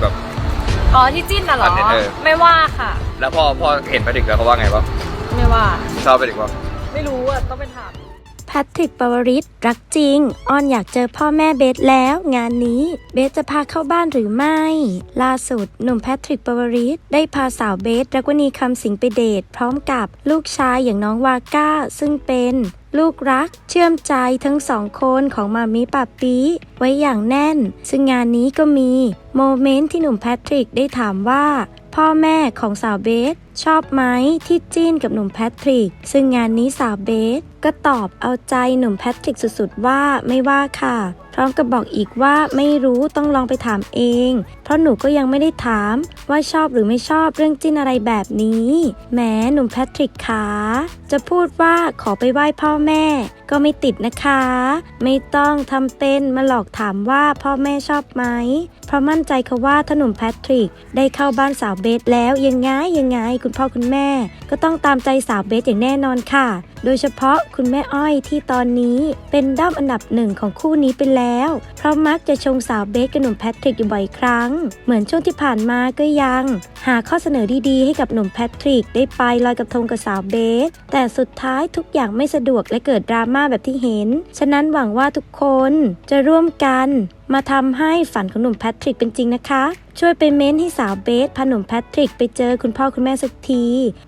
แบบ อ๋อที่จิ้นน่ะเหรอคอนเทนเนอร์ไม่ว่าค่ะ แล้วพอพอเห็นแพทริกแล้วเขาว่าไงบ้างไม่ว่า ชอบแพทริกบ้างไม่รู้อะ ต้องไปถาม แพทริกปวริศรักจริง อ้อนอยากเจอพ่อแม่เบสแล้ว งานนี้เบสจะพาเข้าบ้านหรือไม่ ล่าสุดหนุ่มแพทริกปวริศได้พาสาวเบสรักวนีคำสิงไปเดท พร้อมกับลูกชายอย่างน้องวาก้า ซึ่งเป็น ลูกรัก เชื่อมใจทั้งสองคนของมามิปาปีไว้อย่างแน่น ซึ่งงานนี้ก็มี โมเมนต์ที่หนุ่มแพทริกได้ถามว่า พ่อแม่ของสาวเบส ชอบไหมที่จิ้นกับหนุ่มแพทริก ซึ่งงานนี้สาวเบส ก็ตอบเอาใจหนุ่มแพทริกสุดๆว่าไม่ว่าค่ะ พร้อมกับบอกอีกว่าไม่รู้ต้องลองไปถามเอง เพราะหนูก็ยังไม่ได้ถาม ว่าชอบหรือไม่ชอบเรื่องจิ้นอะไรแบบนี้แหมหนุ่มแพทริกขาจะพูดว่าขอไปไหว้พ่อแม่ ก็ไม่ติดนะคะ ไม่ต้องทำเป็นมาหลอกถามว่าพ่อแม่ชอบไหมเพราะมั่นใจค่ะว่าถ้าหนุ่มแพทริกได้เข้าบ้านสาวเบสแล้วยังไงยังไงคุณพ่อคุณแม่ ก็ต้องตามใจสาวเบสอย่างแน่นอนค่ะ โดยเฉพาะคุณแม่อ้อยที่ตอนนี้เป็นด้อมอันดับหนึ่งของคู่นี้ไปแล้ว เพราะมักจะชงสาวเบสกับหนุ่มแพทริกอยู่บ่อยครั้ง เหมือนช่วงที่ผ่านมาก็ยัง หาข้อเสนอดีๆ ให้กับหนุ่มแพทริก ได้ไปลอยกระทงกับสาวเบส แต่สุดท้ายทุกอย่างไม่สะดวกและเกิดดราม่าแบบที่เห็น ฉะนั้นหวังว่าทุกคนจะร่วมกันมาทำให้ฝันของหนุ่มแพทริกเป็นจริงนะคะ ช่วยไปเม้นให้สาวเบสพาหนุ่มแพทริกไปเจอคุณพ่อคุณแม่สักที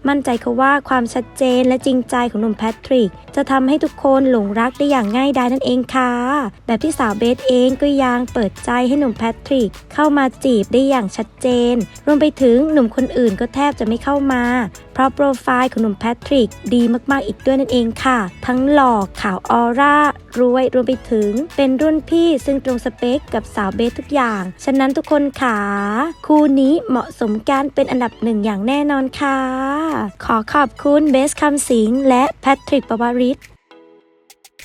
มั่นใจค่ะว่าความชัดเจนและจริงใจของหนุ่มแพทริก จะทำให้ทุกคนหลงรักได้อย่างง่ายดายนั่นเองค่ะ แบบที่สาวเบสเองก็ยังเปิดใจให้หนุ่มแพทริก เข้ามาจีบได้อย่างชัดเจน รวมไปถึงหนุ่มคนอื่นก็แทบจะไม่เข้ามา เพราะโปรไฟล์ของหนุ่มแพทริกดีมากๆอีกด้วยนั่นเองค่ะ ทั้งหล่อขาวออร่ารวยรวมไปถึง เป็นรุ่นพี่ซึ่งตรงสเปคกับสาวเบสทุกอย่าง ฉะนั้นทุกคนขาคู่นี้เหมาะสมกันเป็นอันดับหนึ่งอย่างแน่นอนค่ะ ขอขอบคุณเบสคำสิงและแพทริกปวริศ